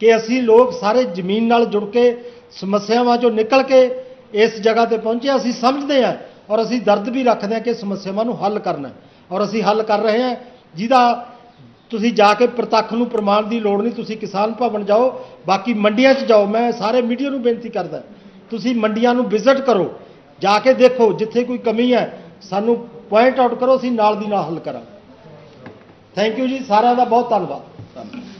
ਕਿ ਅਸੀਂ ਲੋਕ ਸਾਰੇ ਜ਼ਮੀਨ ਨਾਲ ਜੁੜ ਕੇ, ਸਮੱਸਿਆਵਾਂ ਚੋਂ ਨਿਕਲ ਕੇ ਇਸ ਜਗ੍ਹਾ ਤੇ ਪਹੁੰਚੇ ਅਸੀਂ ਸਮਝਦੇ ਹਾਂ ਔਰ ਅਸੀਂ ਦਰਦ ਵੀ ਰੱਖਦੇ ਹਾਂ ਕਿ ਸਮੱਸਿਆਵਾਂ ਨੂੰ ਹੱਲ ਕਰਨਾ ਔਰ ਅਸੀਂ ਹੱਲ ਕਰ ਰਹੇ ਹਾਂ। ਜਿਹਦਾ ਤੁਸੀਂ ਜਾ ਕੇ ਪ੍ਰਤੱਖ ਨੂੰ ਪ੍ਰਮਾਣ ਦੀ ਲੋੜ ਨਹੀਂ, ਤੁਸੀਂ ਕਿਸਾਨ ਭਵਨ ਜਾਓ, ਬਾਕੀ ਮੰਡੀਆਂ 'ਚ ਜਾਓ, ਮੈਂ ਸਾਰੇ ਮੀਡੀਆ ਨੂੰ ਬੇਨਤੀ ਕਰਦਾ, ਤੁਸੀਂ ਮੰਡੀਆਂ ਨੂੰ ਵਿਜ਼ਿਟ ਕਰੋ, ਜਾ ਕੇ ਦੇਖੋ ਜਿੱਥੇ ਕੋਈ ਕਮੀ ਹੈ, ਸਾਨੂੰ ਪੁਆਇੰਟ ਆਊਟ ਕਰੋ, ਅਸੀਂ ਨਾਲ ਦੀ ਨਾਲ ਹੱਲ ਕਰਾਂਗੇ। ਥੈਂਕ ਯੂ ਜੀ, ਸਾਰਿਆਂ ਦਾ ਬਹੁਤ ਧੰਨਵਾਦ ਧੰਨਵਾਦ।